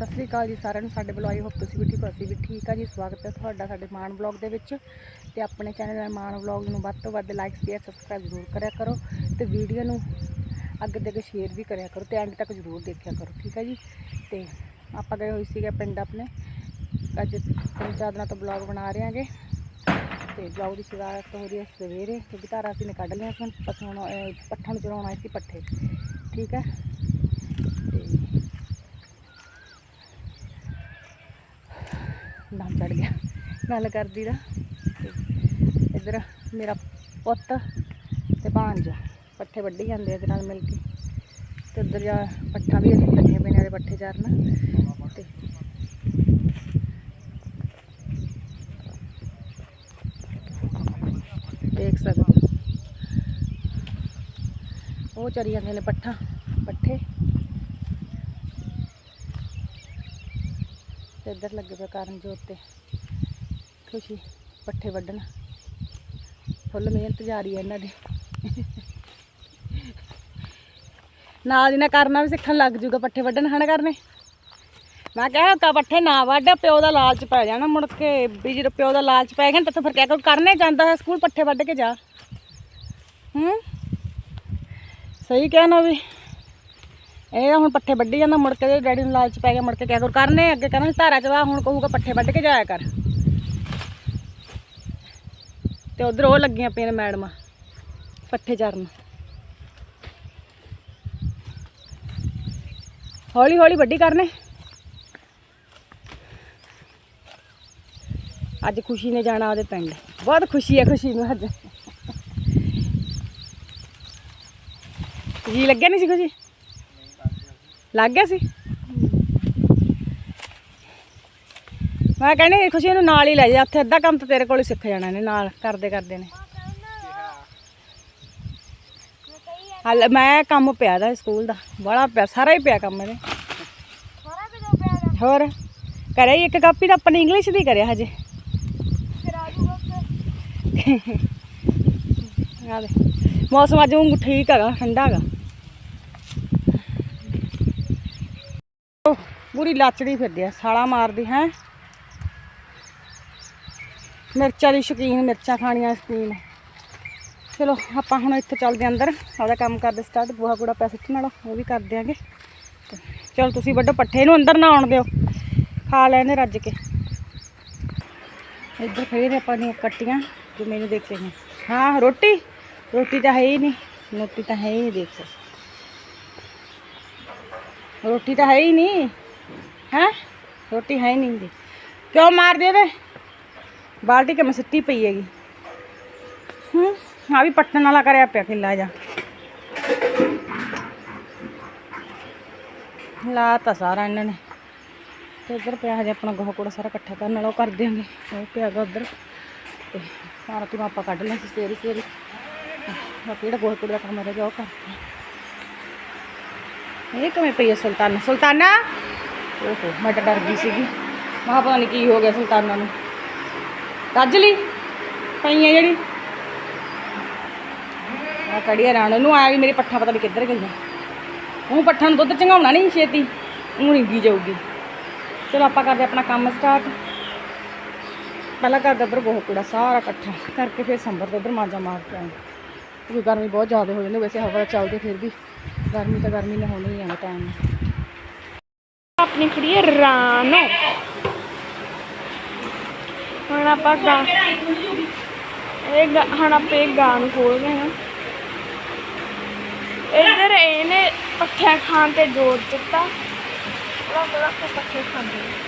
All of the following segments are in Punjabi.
ਸਤਿ ਸ੍ਰੀ ਅਕਾਲ ਜੀ ਸਾਰਿਆਂ ਨੂੰ। ਸਾਡੇ ਵੱਲੋਂ ਆਈ ਹੋਪ ਤੁਸੀਂ ਵੀ ਠੀਕ ਹੋ, ਅਸੀਂ ਵੀ ਠੀਕ ਆ ਜੀ। ਸਵਾਗਤ ਹੈ ਤੁਹਾਡਾ ਸਾਡੇ ਮਾਨ ਬਲੌਗ ਦੇ ਵਿੱਚ। ਤੇ ਆਪਣੇ ਚੈਨਲ ਮਾਨ ਬਲੌਗ ਨੂੰ ਵੱਧ ਤੋਂ ਵੱਧ ਲਾਈਕ ਸ਼ੇਅਰ ਸਬਸਕ੍ਰਾਈਬ ਜ਼ਰੂਰ ਕਰਿਆ ਕਰੋ। ਤੇ ਵੀਡੀਓ ਨੂੰ ਅੱਗੇ ਦੇ ਅੱਗੇ ਸ਼ੇਅਰ ਵੀ ਕਰਿਆ ਕਰੋ ਤੇ ਐਂਡ ਤੱਕ ਜ਼ਰੂਰ ਦੇਖਿਆ ਕਰੋ, ਠੀਕ ਹੈ ਜੀ? ਤੇ ਆਪਾਂ ਗਏ ਹੋਏ ਸੀਗੇ ਪਿੰਡ ਆਪਣੇ। ਅੱਜ ਤਿੰਨ ਚਾਰ ਦਿਨਾਂ ਤੋਂ ਬਲੌਗ ਬਣਾ ਰਹੇ ਹਾਂਗੇ ਤੇ ਬਲੌਗ ਦੀ ਸ਼ੁਰੂਆਤ ਹੋ ਰਹੀ ਹੈ ਸਵੇਰੇ। ਕਿਉਂਕਿ ਧਾਰਾ ਅਸੀਂ ਨੇ ਕੱਢ ਲਿਆ ਸਨ ਪਸ਼ੂਆਂ ਨੂੰ ਪੱਠਾ ਨੂੰ ਚਰਾਉਣ ਆਏ ਸੀ ਪੱਠੇ। ਠੀਕ ਹੈ ਤੇ ਨਾਮ ਚੜ ਗਿਆ ਗੱਲ ਕਰਦੀ ਦਾ। ਤੇ ਮੇਰਾ ਪੁੱਤ ਤੇ ਭਾਂਜ ਪੱਠੇ ਵੱਢੀ ਜਾਂਦੇ ਆ ਇਹਦੇ ਨਾਲ ਮਿਲ ਕੇ। ਤੇ ਉੱਧਰ ਜਾ ਪੱਠਾ ਵੀ ਲੱਗੇ ਪਏ ਨੇ ਪੱਠੇ ਚਾਰਨ। ਤੇ ਦੇਖ ਸਕਦੇ ਉਹ ਚਰੀ ਜਾਂਦੇ ਨੇ ਪੱਠਾ, ਪੱਠੇ। ਤੇ ਇੱਧਰ ਲੱਗੇ ਪਏ ਕਰਨ ਜੋਤ ਤੇ। ਖੁਸ਼ੀ ਪੱਠੇ ਵੱਢਣ। ਫੁੱਲ ਮਿਹਨਤ ਜਾਰੀ ਹੈ ਇਹਨਾਂ ਦੀ। ਨਾਲ ਦੀ ਨਾ ਕਰਨਾ ਵੀ ਸਿੱਖਣ ਲੱਗ ਜੂਗਾ ਪੱਠੇ ਵੱਢਣ, ਹਨਾ ਕਰਨੇ? ਮੈਂ ਕਿਹਾ ਕਾ ਪੱਠੇ ਨਾ ਵੱਢ, ਪਿਓ ਦਾ ਲਾਲਚ ਪੈ ਜਾਣਾ ਮੁੜ ਕੇ, ਵੀ ਜਦੋਂ ਪਿਓ ਦਾ ਲਾਲਚ ਪੈ ਗਿਆ ਤਾਂ ਫਿਰ ਕਿਆ ਕਰ ਕਰਨੇ ਜਾਂਦਾ ਹੈ ਸਕੂਲ, ਪੱਠੇ ਵੱਢ ਕੇ ਜਾ। ਹੂੰ? ਸਹੀ ਕਿਹਾ ਵੀ। ਇਹ ਤਾਂ ਹੁਣ ਪੱਠੇ ਵੱਢੀ ਜਾਂਦਾ, ਮੁੜ ਕੇ ਇਹਦੇ ਡੈਡੀ ਨੂੰ ਲਾਲਚ ਪੈ ਗਿਆ, ਮੁੜ ਕੇ ਕਿਆ ਕਰ ਕਰਨੇ ਅੱਗੇ ਕਹਿੰਦਾ ਧਾਰਾ ਚ ਵਾ, ਹੁਣ ਕਹੂਗਾ ਪੱਠੇ ਵੱਢ ਕੇ ਜਾਇਆ ਕਰ। ਤੇ ਉਧਰ ਉਹ ਲੱਗੀਆਂ ਪਈਆਂ ਨੇ ਮੈਡਮਾਂ, ਪੱਠੇ ਚਰਨ। ਹੌਲੀ ਹੌਲੀ ਵੱਡੀ ਕਰਨੇ। ਅੱਜ ਖੁਸ਼ੀ ਨੇ ਜਾਣਾ ਉਹਦੇ ਪਿੰਡ। ਬਹੁਤ ਖੁਸ਼ੀ ਹੈ ਖੁਸ਼ੀ ਨੂੰ ਅੱਜ। ਜੀ ਲੱਗਿਆ ਨਹੀਂ ਸੀ ਖੁਸ਼ੀ? ਲੱਗ ਗਿਆ ਸੀ? ਮੈਂ ਕਹਿੰਦੀ ਖੁਸ਼ੀ ਨੂੰ ਨਾਲ ਹੀ ਲੈ ਜਾ, ਉੱਥੇ ਅੱਧਾ ਕੰਮ ਤਾਂ ਤੇਰੇ ਕੋਲ ਹੀ ਸਿੱਖ ਜਾਣਾ ਨੇ ਨਾਲ, ਕਰਦੇ ਕਰਦੇ ਨੇ। ਹਲ, ਮੈਂ ਕੰਮ ਪਿਆ ਦਾ ਸਕੂਲ ਦਾ, ਬੜਾ ਪਿਆ, ਸਾਰਾ ਹੀ ਪਿਆ ਕੰਮ ਇਹਦੇ। ਹੋਰ ਕਰਿਆ ਹੀ ਇੱਕ ਕਾਪੀ ਤਾਂ ਆਪਾਂ ਨੇ ਇੰਗਲਿਸ਼ ਦੀ ਕਰਿਆ ਹਜੇ। ਆ ਦੇ, ਮੌਸਮ ਅੱਜ ਊਂ ਠੀਕ ਹੈਗਾ, ਠੰਡਾ ਹੈਗਾ। ਉਹ ਪੂਰੀ ਲਾਚੜੀ ਫਿਰਦੀ ਆ, ਸਾਲਾ ਮਾਰਦੀ, ਹੈ। ਮਿਰਚਾਂ ਦੀ ਸ਼ੌਕੀਨ, ਮਿਰਚਾਂ ਖਾਣੀਆਂ ਸ਼ੌਕੀਨ। ਚਲੋ, ਆਪਾਂ ਹੁਣ ਇੱਥੇ ਚੱਲਦੇ ਆਂ ਅੰਦਰ। ਆਪਦਾ ਕੰਮ ਕਰਦੇ ਸਟਾਰਟ ਬੂਹਾ ਕੂੜਾ ਪੈ ਸਿੱਟਣ ਵਾਲਾ, ਉਹ ਵੀ ਕਰ ਦਿਆਂਗੇ। ਤੇ ਚਲ, ਤੁਸੀਂ ਵੱਡੋ ਪੱਠੇ ਨੂੰ ਅੰਦਰ ਨਾ ਆਉਣ ਦਿਓ। ਖਾ ਲੈਣੇ ਰੱਜ ਕੇ। ਇੱਧਰ ਖੜੇ ਆਪਾਂ ਨੇ ਕੱਟੀਆਂ, ਜੋ ਮੈਨੂੰ ਦੇਖ ਨੇ। ਹਾਂ, ਰੋਟੀ? ਰੋਟੀ ਤਾਂ ਹੈ ਹੀ ਨਹੀਂ। ਰੋਟੀ ਤਾਂ ਹੈ ਹੀ ਨਹੀਂ, ਦੇਖੋ। ਰੋਟੀ ਤਾਂ ਹੈ ਹੀ ਨਹੀਂ। ਹੈ? ਰੋਟੀ ਹੈ ਹੀ ਨਹੀਂ ਦੀ ਕਿਉਂ ਮਾਰਦੇ ਉਹਦੇ ਬਾਲਟੀ ਕਿਵੇਂ ਸਿੱਟੀ ਪਈ ਹੈਗੀ? ਹੂੰ, ਆ ਵੀ ਪੱਟਣ ਵਾਲਾ ਕਰਿਆ ਪਿਆ ਕਿੱਲਾ ਜਾ। ਲਾ ਤਾਂ ਸਾਰਾ ਇਹਨਾਂ ਨੇ। ਤੇ ਇੱਧਰ ਪਿਆ ਹਜੇ ਆਪਣਾ ਗੋਹਾ ਕੂੜਾ ਸਾਰਾ ਇਕੱਠਾ ਕਰਨ ਵਾਲਾ, ਉਹ ਕਰ ਦਿਆਂਗੇ। ਉਹ ਪਿਆ ਗਾ ਉੱਧਰ। ਤੇ ਸਾਰਾ ਤੂੰ ਆਪਾਂ ਕੱਢ ਲਿਆ ਸੀ ਸਵੇਰੇ ਸਵੇਰੇ। ਆ ਕਿਹੜਾ ਗੋਹਾ ਕੂੜਾ ਦਾ ਕੰਮ ਰਹਿ ਗਿਆ ਉਹ ਕਰ ਇਹ ਕਿਵੇਂ ਪਈ ਹੈ ਸੁਲਤਾਨਾ? ਸੁਲਤਾਨਾ? ਓਹੋ, ਮੈਂ ਤਾਂ ਡਰ ਗਈ ਸੀਗੀ। ਮਹਾ ਪਤਾ ਨਹੀਂ ਕੀ ਹੋ ਗਿਆ ਸੁਲਤਾਨਾ ਨੂੰ। ਰੱਜ ਲਈ? ਪਈ ਹੈ ਜਿਹੜੀ? ਆ ਕੜੀਆ ਰਾਣ ਨੂੰ ਆਇਆ ਵੀ ਮੇਰੀ ਪੱਠਾ ਪਤਾ ਨਹੀਂ ਕਿੱਧਰ ਗਈਆਂ। ਉਹ ਪੱਠਾ ਨੂੰ ਦੁੱਧ ਚੰਗਾਉਣਾ ਨਹੀਂ ਛੇਤੀ, ਉਹ ਰਿੰਗੀ ਜਾਊਗੀ। ਚਲੋ ਆਪਾਂ ਕਰਦੇ ਆਪਣਾ ਕੰਮ ਸਟਾਰਟ ਪਹਿਲਾਂ ਕਰਦੇ ਉੱਧਰ ਬਹੁਤ ਕੂੜਾ, ਸਾਰਾ ਇਕੱਠਾ ਕਰਕੇ ਫਿਰ ਸੰਭਰ ਦੇ ਉੱਧਰ ਮਾਂਜਾ ਮਾਰ ਕੇ ਆਉਂਗੇ ਕਿਉਂਕਿ ਗਰਮੀ ਬਹੁਤ ਜ਼ਿਆਦਾ ਹੋ ਜਾਂਦੀ, ਵੈਸੇ ਹਵਾ ਚੱਲਦੀ ਫਿਰ ਵੀ। ਗਰਮੀ ਤਾਂ ਗਰਮੀ ਨੇ ਹੋਣੀ ਹੀ ਹੈ ਟਾਈਮ ਆਪਣੀ ਖੜੀ ਰਾਨੋ ਹੁਣ ਆਪਾਂ ਗਾ ਇਹ ਗਾ- ਹੁਣ ਆਪਾਂ ਇਹ ਗਾਂ ਨੂੰ ਖੋਲ ਰਹੇ ਹਾਂ। ਇੱਧਰ ਇਹਨੇ ਪੱਠਿਆਂ ਖਾਣ ਤੇ ਜੋਰ ਦਿੱਤਾ। ਬੜਾ ਬੜਾ ਕੇ ਪੱਠੇ ਖਾਂਦੇ ਨੇ।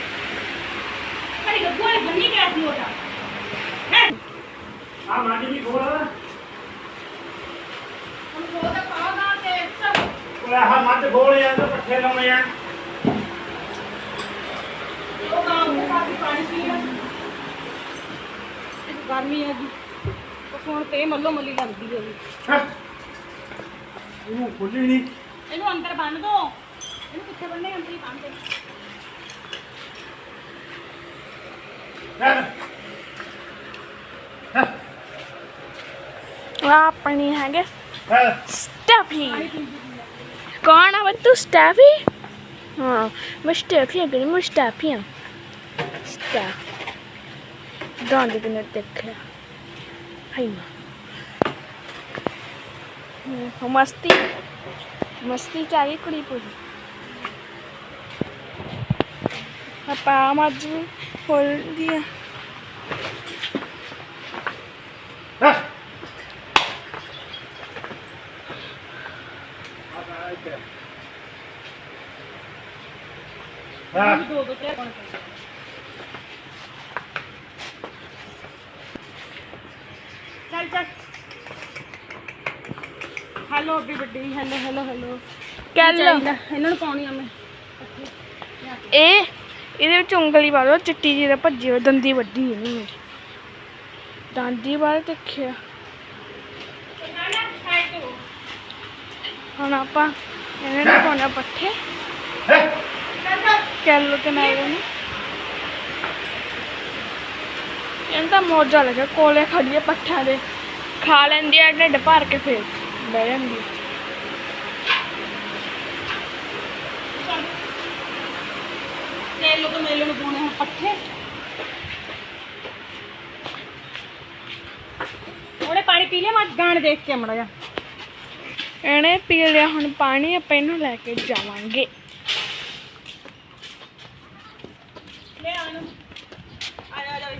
ਓਏ ਆਹ ਮੱਝ ਬੋਲ ਆ ਤੇ ਪੱਠੇ ਲਾਉਣੇ ਆ। ਗਰਮੀ ਹੈ ਜੀ ਹੁਣ ਤੇ ਮੱਲੋ ਮੱਲੀ ਲੱਗਦੀ ਹੈ ਜੀ ਹੈਂ। ਇਹਨੂੰ ਖੁੱਲੀ ਨਹੀਂ ਇਹਨੂੰ ਅੰਦਰ ਬੰਨ ਦੋ। ਇਹਨੂੰ ਕਿੱਥੇ ਬੰਨੇ ਅੰਦਰ ਹੀ ਬੰਨ ਦੇ। ਆਹ ਆਪਣੀ ਹੈਗੇ। ਹੈ? ਸਟੈਫੀ। ਕੌਣ ਆ ਬੱਤੂ ਸਟੈਫੀ? ਹਾਂ ਮੁਸਟਾਫੀਆਂ ਕਰੀ ਮੁਸਟਾਫੀਆਂ ਸਟਾ ਗਾਂਦੇ ਤੇ ਨੇ ਦੇਖਿਆ ਹਾਈ ਮਾਂ ਮਸਤੀ ਮਸਤੀ ਚ ਆ ਗਈ ਕੁੜੀ ਪੂਰੀ। ਆਪਾਂ ਮੱਝ ਖੋਲਦੀ ਆ ਹਾਂ? ਹਾਂ? ਦੋ ਦੋ ਤੇ ਕੋਣ ਚੱਲ ਚੱਲ ਹੈਲੋ ਅੱਬੀ ਵੱਡੀ ਹੈਲੋ ਹੈਲੋ ਹੈਲੋ ਕੱਲ ਚਾਹੀਦਾ? ਇਹਨਾਂ ਨੂੰ ਪਾਉਣੀ ਆ ਮੈਂ। ਇਹ ਇਹਦੇ ਵਿੱਚ ਉਂਗਲੀ ਪਾ ਲਓ ਚਿੱਟੀ ਜਿਹੀ ਦਾ ਭੱਜੀ ਹੋਈ ਦੰਦੀ ਵੱਡੀ ਹੈ ਨੀ ਮੇਰੀ ਦੰਦੀ ਬਾਹਰ ਦੇਖਿਆ। ਹੁਣ ਆਪਾਂ ਇਹਨਾਂ ਨੂੰ ਪਾਉਣਾ ਪੱਠੇ। ਕੈਲੋ ਤੇ ਮੈਂ ਇਹਨੂੰ। ਇਹਨਾਂ ਦਾ ਮੋਜਾ ਲੱਗਾ ਕੋਲੇ ਖੜੀ ਹੈ ਪੱਠਿਆਂ ਦੇ। ਖਾ ਲੈਂਦੀ ਆ ਢਿੱਡ ਭਰ ਕੇ ਫੇਰ। ਬਹਿ ਜਾਂਦੀ। ਆ। ਤੇ ਲੋਕ ਮੇਲੇ ਨੂੰ ਪਾਉਣੇ ਹਨ ਪੱਠੇ। ਉਹਨੇ ਪਾਣੀ ਪੀ ਲਿਆ ਮੈਂ ਗਾਣ ਦੇਖ ਕੇ ਮੜਾ ਜਾ ਇਹਨੇ ਪੀ ਲਿਆ ਹੁਣ ਪਾਣੀ ਆਪਾਂ ਇਹਨੂੰ ਲੈ ਕੇ ਜਾਵਾਂਗੇ ਲੈ ਆ ਨੂੰ ਆ ਜਾ ਆ ਜਾ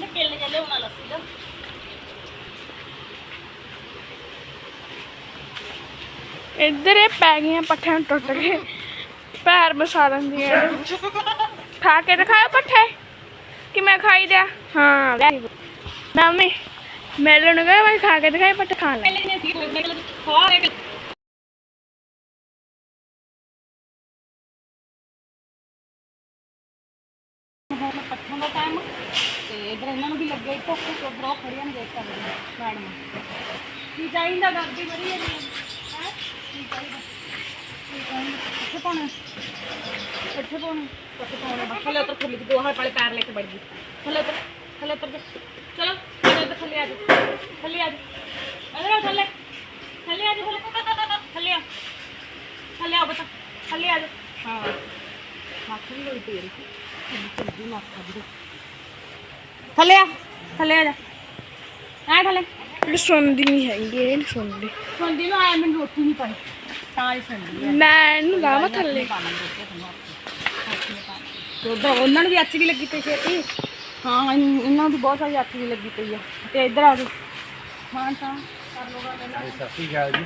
ਨੇ ਕਿੱਲ ਚੱਲੇ ਉਹਨਾਂ ਲੱਸੀ ਦਾ ਇੱਧਰ ਇਹ ਪੈ ਗਈਆਂ ਪੱਠਿਆਂ ਨੂੰ ਟੁੱਟ ਗਏ ਪੈਰ ਮਸਾ ਲੈਂਦੀਆਂ ਖਾ ਕੇ ਦਿਖਾਓ ਪੱਠੇ। ਕਿ ਮੈਂ ਖਾਈ ਦਿਆ ਹਾਂ ਮੰਮੀ ਮੇਰੇ ਨੂੰ ਕਹੇ ਮੈਂ ਖਾ ਕੇ ਦਿਖਾਈ ਪੱਠੇ। ਖਾਣ ਲੈ। ਪੱਠਿਆਂ ਦਾ ਟਾਈਮ ਤੇ ਇਧਰ ਇਹਨਾਂ ਨੂੰ ਵੀ ਲੱਗੇ ਇੱਕ ਉਧਰ ਉਹ ਖੜੀਆਂ ਦੇਖ ਸਕਦੇ ਮੈਡਮ ਕੀ ਚਾਹੀਦਾ ਗਰਦੀ ਬੜੀ ਹੈ ਜੀ ਹੈ ਕੀ ਚਾਹੀਦਾ ਕੀ ਚਾਹੀਦਾ ਕਿੱਥੇ ਪਾਉਣਾ ਕਿੱਥੇ ਪਾਉਣਾ ਕਿੱਥੇ ਪਾਉਣਾ ਬਸ ਥੱਲੇ ਉਤਰ ਖੁੱਲੀ ਦੋ ਹੱਥ ਵਾਲੇ ਪੈਰ ਲੈ ਕੇ ਬੜ ਗਈ ਥੱਲੇ ਉਤਰ ਥੱਲੇ ਉਤਰ ਜਾ ਚਲੋ ਥੱਲੇ ਉਤਰ ਥੱਲੇ ਆ ਜਾ ਥੱਲੇ ਆ ਜਾ ਅਰੇ ਆ ਥੱਲੇ ਥੱਲੇ ਆ ਜਾ ਥੱਲੇ ਥੱਲੇ ਆ ਥੱਲੇ ਆ ਬਤਾ ਥੱਲੇ ਆ ਜਾ ਹਾਂ ਮੱਖ ਵੀ ਹੋਈ ਪਈ ਹੈ ਚੰਗੀ ਮੱਖ ਆ ਥੱਲੇ ਆ ਥੱਲੇ ਆ ਜਾ ਆ ਥੱਲੇ ਇਹ ਸੁਣਦੀ ਨਹੀਂ ਹੈਗੀ ਇਹ ਨਹੀਂ ਸੁਣਦੀ। ਸੁਣਦੀ ਨੂੰ ਆਇਆ ਮੈਨੂੰ ਰੋਟੀ ਨਹੀਂ ਪਾਈ। ਤਾਂ ਹੀ ਸੁਣਦੀ ਹੈ ਮੈਂ ਇਹਨੂੰ ਲਾਵਾਂ ਥੱਲੇ। ਤੇ ਉਧਰ ਉਹਨਾਂ ਨੂੰ ਵੀ ਅੱਛੀ ਵੀ ਲੱਗੀ ਪਈ ਛੇਤੀ। ਹਾਂ ਇਹਨਾਂ ਨੂੰ ਵੀ ਬਹੁਤ ਸਾਰੀ ਅੱਛੀ ਵੀ ਲੱਗੀ ਪਈ ਆ। ਤੇ ਇੱਧਰ ਆ ਜਾਓ। ਹਾਂ ਤਾਂ ਕਰ ਲੋ ਗੱਲ ਹਾਂਜੀ, ਸਤਿ ਸ਼੍ਰੀ ਅਕਾਲ ਜੀ।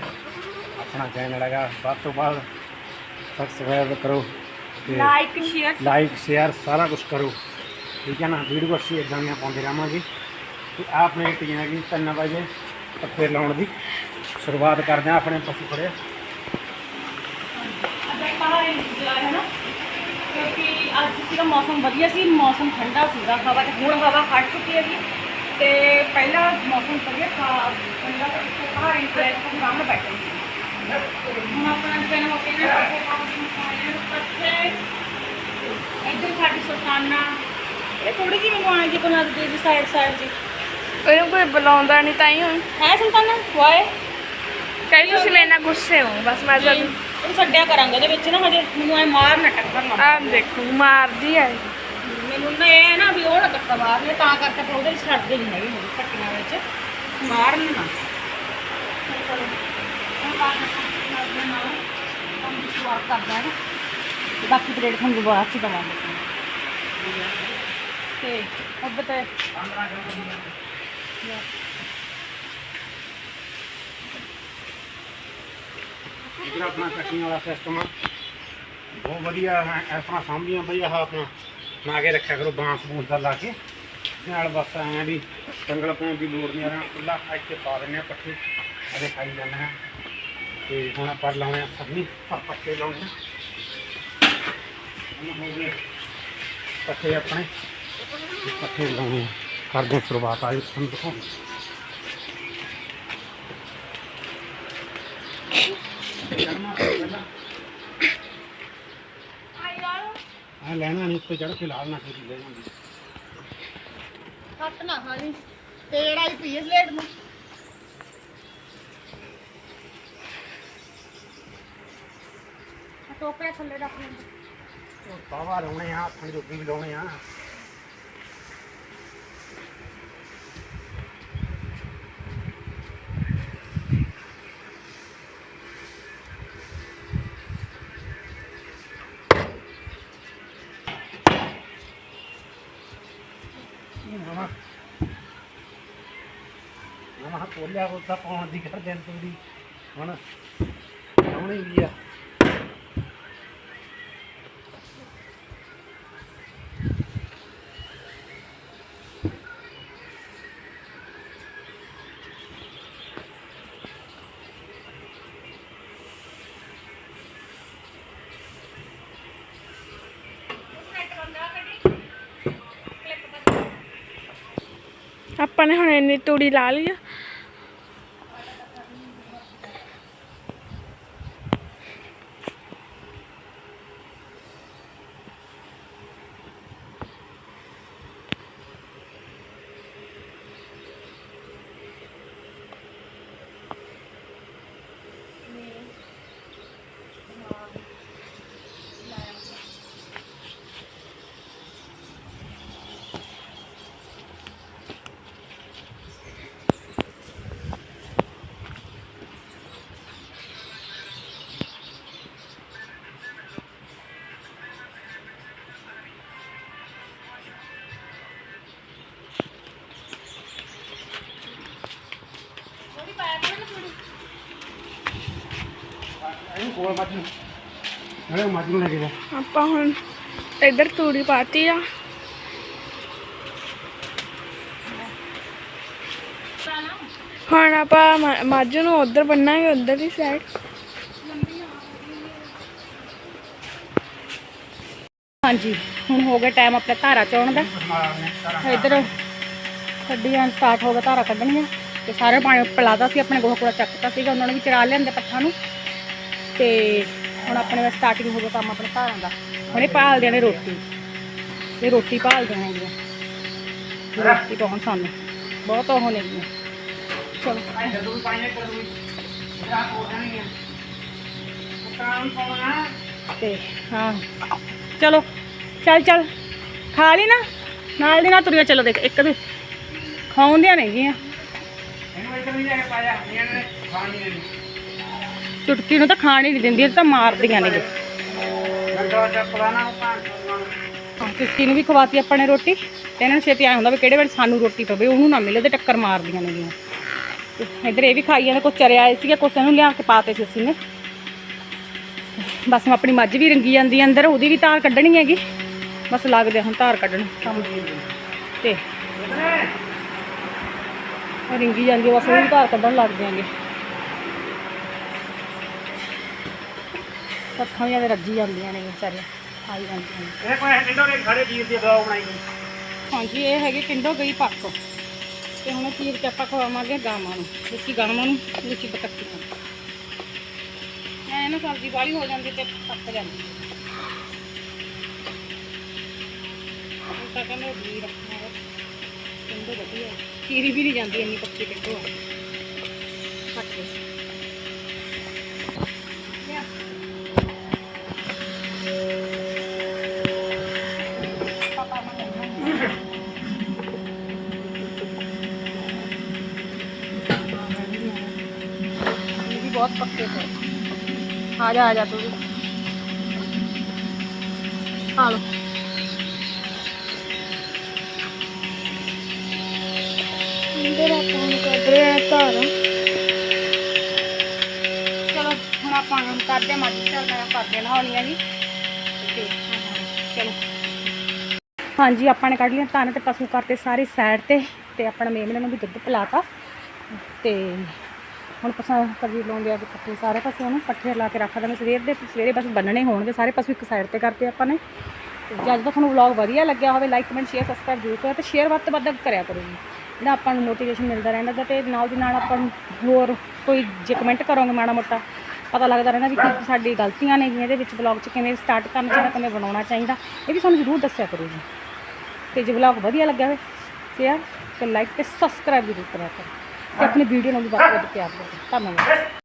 ਆਪਣਾ ਚੈਨਲ ਹੈਗਾ ਵੱਧ ਤੋਂ ਵੱਧ ਸਬਸਕ੍ਰਾਈਬ ਕਰੋ ਲਾਈਕ ਸ਼ੇਅਰ ਲਾਈਕ ਸ਼ੇਅਰ ਸਾਰਾ ਕੁਝ ਕਰੋ। ਠੀਕ ਹੈ ਨਾ? ਵੀਡੀਓ ਅਸੀਂ ਇਦਾਂ ਦੀਆਂ ਪਾਉਂਦੇ ਰਹਾਂਗੇ। ਤੇ ਆਪ ਮੇਰੇ ਟੀਆਂ ਕੀ 3 ਵਜੇ ਪੱਠੇ ਲਾਉਣ ਦੀ। ਸ਼ੁਰੂਆਤ ਕਰਦੇ ਹਾਂ, ਆਪਣੇ ਪਸ਼ੂ ਖੜੇ ਕਿਉਂਕਿ ਅੱਜ ਸੀਗਾ ਮੌਸਮ ਵਧੀਆ ਸੀ, ਮੌਸਮ ਠੰਡਾ ਸੀਗਾ ਹਵਾ ਤੇ ਹੁਣ ਹਵਾ ਹਟ ਚੁੱਕੀ ਹੈ ਜੀ ਤੇ ਪਹਿਲਾਂ ਮੌਸਮ ਵਧੀਆ ਸੀ ਠੰਡਾ ਤੇ ਬਾਹਰ ਨਿਕਲਿਆ ਤਾਂ ਆਰਾਮ ਬੈਠੇ ਸੀ। ਹੁਣ ਆਪਣਾ ਦਿਨ ਹੋ ਕੇ ਨਾ ਪੱਠੇ, ਇੱਧਰ ਸਾਡੀ ਸੁਲਤਾਨਾ, ਇਹ ਥੋੜੀ ਜਿਹੀ ਮੰਗਵਾਉਣੀ ਜੀ ਕੋਲ ਦੀ ਜੀ ਸਾਈਡ ਸਾਈਡ ਜੀ। ਇਹਨੂੰ ਕੋਈ ਬੁਲਾਉਂਦਾ ਨਹੀਂ ਤਾਂ ਹੀ ਹੋਈ। ਹੈ ਸੁਲਤਾਨਾ ਵਾਏ। ਕਹੀ ਤੁਸੀਂ ਮੇਰੇ ਨਾਲ ਗੁੱਸੇ ਹੋ ਬਸ ਮੈਂ ਜਦ ਇਹ ਛੱਡਿਆ ਕਰਾਂਗੇ ਉਹਦੇ ਵਿੱਚ ਨਾ ਹਜੇ। ਮੈਨੂੰ ਐ ਮਾਰ ਨਾ ਟੱਕਰ ਨਾ ਆਹ ਦੇਖੋ ਮਾਰਦੀ ਇਹ। ਮੈਨੂੰ ਨਾ ਇਹ ਨਾ ਵੀ ਉਹ ਨਾ ਧੱਕਾ ਮਾਰ ਲੈ ਤਾਂ ਕਰਕੇ ਆਪਾਂ ਉਹਦੇ ਵਿੱਚ ਛੱਡਦੇ ਨਹੀਂ ਹੈਗੇ ਮੇਰੇ ਵਿੱਚ। ਮਾਰਨ ਨਾ। ਬਾਕੀ ਪਲੇਟ ਤੁਹਾਨੂੰ ਬਾਅਦ ਚ ਦਵਾਂਗੇ ਤੇ ਤੇ ਇਧਰ ਆਪਣਾ ਕੱਟੀਆਂ ਵਾਲਾ ਸਿਸਟਮ ਆ। ਬਹੁਤ ਵਧੀਆ ਹੈ, ਇਸ ਤਰ੍ਹਾਂ ਸਾਂਭੀਆਂ ਬਈ ਆਹ ਆਪਣਾ। ਲਾ ਕੇ ਰੱਖਿਆ ਕਰੋ, ਬਾਂਸ ਬੂਸ ਦਾ ਲਾ ਕੇ। ਨਾਲ ਬਸ ਐਂ ਵੀ ਜੰਗਲ ਪਾਉਣ ਦੀ ਲੋੜ ਨਹੀਂ ਆ ਖੁੱਲਾ ਇੱਥੇ ਪਾ ਦਿੰਦੇ ਆ ਪੱਠੇ। ਅਰੇ ਖਾਈ ਜਾਂਦੇ ਆ ਤੇ ਹੁਣ ਆਪਾਂ ਲਾਉਣੇ ਆ ਸਭਨੀ ਪਰ ਪੱਠੇ ਲਾਉਣੇ ਆ। ਹੁਣ ਹੋ ਗਏ ਪੱਠੇ ਆਪਣੇ। ਪੱਠੇ ਲਾਉਣੇ ਆ। ਕਰਦੇ ਸ਼ੁਰੂਆਤ ਆਈ ਤੁਹਾਨੂੰ ਦਿਖਾਉਂਦੇ ਆ ਲੈਣਾ ਨਹੀਂ ਉੱਤੇ ਚੜ ਕੇ ਲਾਲ ਨਾ ਖੇਤੀ ਲੈ ਜਾਂਦੀ। ਹੱਟ ਨਾ ਖਾਲੀ ਤੇੜ ਆਈ ਪਈ ਇਸ ਲੇਟ ਨੂੰ। ਟੋਕਰੇ ਥੱਲੇ ਰੱਖ ਲੈਂਦੇ। ਬਾਵਾ ਲਾਉਣੇ ਆ ਹੱਥਾਂ ਜੋਗੀ ਵੀ ਲਾਉਣੇ ਆ। ਨਵਾਂ ਕੋਲਿਆ ਪਾਉਣ ਦੀ ਕਰ ਦੇਣ ਤੁੰਦੀ ਹੁਣ ਲਾਉਣੀ ਵੀ ਆ। ਆਪਾਂ ਨੇ ਹੁਣ ਇੰਨੀ ਤੂੜੀ ਲਾ ਲਈ ਆ। ਕੋਲ ਮੱਝ ਨੂੰ। ਨਾਲੇ ਮੱਝ ਨੂੰ ਲੈ ਕੇ ਜਾ। ਆਪਾਂ ਹੁਣ ਇੱਧਰ ਤੂੜੀ ਪਾਤੀ ਆ। ਹੁਣ ਆਪਾਂ ਮੱਝ ਨੂੰ ਉਧਰ ਬੰਨਾਂਗੇ ਉਧਰ ਦੀ ਸਾਈਡ ਹਾਂਜੀ ਹੁਣ ਹੋ ਗਿਆ ਟਾਈਮ ਆਪਣੇ ਧਾਰਾ ਚੋਣ ਦਾ। ਇੱਧਰ ਕੱਢੀਆਂ ਸਟਾਰਟ ਹੋ ਗਿਆ ਧਾਰਾ ਕੱਢਣੀਆਂ। ਤੇ ਸਾਰੇ ਪਾਣੀ ਪਿਲਾਦਾ ਸੀ ਆਪਣੇ ਗੋਹਾ ਕੂੜਾ ਚੱਕਤਾ ਸੀਗਾ ਉਹਨਾਂ ਨੇ ਵੀ ਚਰਾ ਲਿਆਂਦੇ ਪੱਠਾਂ ਨੂੰ। ਤੇ ਹੁਣ ਆਪਣੇ ਵਿੱਚ ਸਟਾਰਟਿੰਗ ਹੋ ਗਿਆ ਕੰਮ ਆਪਣੇ ਘਰਾਂ ਦਾ। ਹੁਣੇ ਭਾਲਦੇ ਨੇ ਰੋਟੀ। ਇਹ ਰੋਟੀ ਭਾਲਦੇ ਹੈਗੀਆਂ ਵੀ ਰੋਟੀ ਪਾਉਣ ਸਾਨੂੰ। ਬਹੁਤ ਉਹ ਨੇ ਗੀਆਂ ਚਲੋ। ਜਦੋਂ ਵੀ ਪਾਣੀ ਕਰ ਦੂੰ ਜਾ ਹੋ ਆ ਕੰਮ ਪਾਉਣਾ ਤੇ ਹਾਂ। ਚਲੋ। ਚੱਲ ਚੱਲ। ਖਾ ਲਈ ਨਾ। ਨਾਲ ਦੀ ਨਾਲ ਤੁਰਿਆ। ਚਲੋ ਦੇਖ, ਇੱਕ ਦੇ ਖਾਉਂਦੀਆਂ ਨਹੀਂ ਗੀਆਂ। ਇਹਨੂੰ ਇੱਧਰ ਨਹੀਂ ਜਾ ਕੇ ਪਾਇਆ ਇਹਨਾਂ ਨੇ ਖਾਣੀ ਨਹੀਂ ਚੁਟਕੀ ਨੂੰ ਤਾਂ ਖਾਣ ਹੀ ਨਹੀਂ ਦਿੰਦੀਆਂ ਤਾਂ ਮਾਰਦੀਆਂ ਨੇ। ਗੰਡਾ ਚੱਪਲਾ ਚੁਟਕੀ ਨੂੰ ਵੀ ਖਵਾਤੀ ਆਪਾਂ ਨੇ ਰੋਟੀ, ਤੇ ਇਹਨਾਂ ਨੂੰ ਛੇਤੀ ਆਇਆ ਹੁੰਦਾ ਵੀ ਕਿਹੜੇ ਵੇਲੇ ਸਾਨੂੰ ਰੋਟੀ ਪਵੇ, ਉਹਨੂੰ ਨਾ ਮਿਲੇ ਤੇ ਟੱਕਰ ਮਾਰਦੀਆਂ ਨੇ ਗੀਆਂ ਤੇ ਇੱਧਰ ਇਹ ਵੀ ਖਾਈ ਜਾਂਦੇ, ਕੁਛ ਚਰਿਆ ਆਏ ਸੀਗੇ, ਕੁਛ ਇਹਨੂੰ ਲਿਆ ਕੇ ਪਾਤੇ ਸੀ ਅਸੀਂ ਨੇ। ਬਸ ਹੁਣ ਆਪਣੀ ਮੱਝ ਵੀ ਰੰਗੀ ਜਾਂਦੀ ਹੈ ਅੰਦਰ, ਉਹਦੀ ਵੀ ਧਾਰ ਕੱਢਣੀ ਹੈਗੀ। ਬਸ ਲੱਗਦੇ ਹੁਣ ਧਾਰ ਕੱਢਣ। ਕੰਮ ਤੇ ਰਿੰਗੀ ਜਾਂਦੀ ਬਸ ਉਹ ਧਾਰ ਕੱਢਣ ਲੱਗ ਜਾਣਗੇ ਪੱਖਾਂ ਵੀ ਐਵੇਂ ਰੱਜੀ ਜਾਂਦੀਆਂ ਨੇ ਵਿਚਾਰੀਆਂ। ਖਾਈ ਜਾਂਦੀਆਂ ਨੇ। ਇਹ ਕੋਈ ਟਿੰਡੋ ਦੇ ਖੜੇ ਚੀਜ਼ ਦੀ ਬਲੌਗ ਬਣਾਈ ਹਾਂਜੀ ਇਹ ਹੈਗੇ ਕਿੰਡੋ ਗਈ ਪੱਕ। ਤੇ ਹੁਣ ਚੀਰ ਕੇ ਆਪਾਂ ਖਵਾਵਾਂਗੇ ਗਾਵਾਂ ਨੂੰ ਵਿੱਚੀ ਗਾਵਾਂ ਨੂੰ ਵਿੱਚੀ ਬਤੱਕੀਆਂ ਨੂੰ। ਐ ਨਾ ਸਬਜ਼ੀ ਵਾਲੀ ਹੋ ਜਾਂਦੀ ਤੇ ਪੱਕ ਜਾਂਦੀ। ਤਾਂ ਕਹਿੰਦੇ ਵੀ ਰੱਖਣਾ ਹੈ। ਕਿੰਡੋ ਵਧੀਆ। ਹੈ। ਚੀਰੀ ਵੀ ਨਹੀਂ ਜਾਂਦੀ ਇੰਨੀ ਪੱਕੀ ਕਿੰਡੋ ਆ ਦੇ भी बहुत पक्के थे आ जा आ जा तू भी खा लो ਅੰਦਰ ਆਪਾਂ ਨੂੰ ਕੱਢ ਰਹੇ ਆ ਧਾਰ ਚਲੋ ਹੁਣ ਆਪਾਂ ਹੁਣ ਕਰਦੇ ਹਾਂ ਮੱਝ ਚੱਲਦਾ ਕਰਦੇ ਹਾਂ ਨਹਾਉਣੀਆਂ ਜੀ ਤੇ ਚਲੋ ਹਾਂਜੀ ਆਪਾਂ ਨੇ ਕੱਢ ਲਿਆ ਧਨ ਤੇ ਪਸ਼ੂ ਕਰਤੇ ਸਾਰੇ ਸਾਈਡ ਤੇ ਤੇ ਆਪਣਾ ਮੇਮਣੇ ਨੂੰ ਵੀ ਦੁੱਧ ਪਿਲਾਤਾ ਤੇ ਹੁਣ ਸਬਜ਼ੀ ਲਾਉਂਦੇ ਆ ਜੀ ਪੱਠੇ, ਸਾਰੇ ਪਾਸੇ ਉਹਨੂੰ ਪੱਠੇ ਲਾ ਕੇ ਰੱਖ ਦੇਣੇ ਸਵੇਰ ਦੇ, ਸਵੇਰੇ ਬਸ ਬੰਨਣੇ ਹੋਣਗੇ, ਸਾਰੇ ਪਾਸੇ ਇੱਕ ਸਾਈਡ ਤੇ ਕਰਤੇ ਆਪਾਂ ਨੇ। ਜੇ ਅੱਜ ਦਾ ਤੁਹਾਨੂੰ ਵਲੌਗ ਵਧੀਆ ਲੱਗਿਆ ਹੋਵੇ ਲਾਈਕ ਕਮੈਂਟ ਸ਼ੇਅਰ ਸਬਸਕ੍ਰਾਈਬ ਜ਼ਰੂਰ ਕਰੋ ਤੇ ਸ਼ੇਅਰ ਵੱਧ ਤੋਂ ਵੱਧ ਕਰਿਆ ਕਰੋ ਜੀ। ਜਿਹੜਾ ਆਪਾਂ ਨੂੰ ਨੋਟੀਫਿਕੇਸ਼ਨ ਮਿਲਦਾ ਰਹਿੰਦਾ ਤਾਂ ਤੇ ਨਾਲ ਦੀ ਨਾਲ ਆਪਾਂ ਨੂੰ ਹੋਰ ਕੋਈ ਜੇ ਕਮੈਂਟ ਕਰੋਗੇ ਮਾੜਾ ਮੋਟਾ, ਪਤਾ ਲੱਗਦਾ ਰਹਿੰਦਾ ਵੀ ਕੀ ਸਾਡੀ ਗਲਤੀਆਂ ਨੇ ਇਹਦੇ ਵਿੱਚ ਵਲੌਗ 'ਚ ਕਿਵੇਂ ਸਟਾਰਟ ਕਰਨਾ ਚਾਹੀਦਾ, ਕਿਵੇਂ ਬਣਾਉਣਾ ਚਾਹੀਦਾ, ਇਹ ਵੀ ਸਾਨੂੰ ਜ਼ਰੂਰ ਦੱਸਿਆ ਕਰੋ ਜੀ। ਤੇ ਜੇ ਵਲੌਗ ਵਧੀਆ ਲੱਗਿਆ ਹੋਵੇ ਸ਼ੇਅਰ ਤੇ ਲਾਈਕ ਤੇ ਸਬਸਕ੍ਰਾਈਬ ਜ਼ਰੂਰ ਕਰਿਆ ਕਰੋ। ਤੇ ਆਪਣੀ ਵੀਡੀਓ ਨਾਲ ਵੀ ਵੱਧ ਵੱਧ ਪਿਆਰ ਦਿਓ। ਧੰਨਵਾਦ।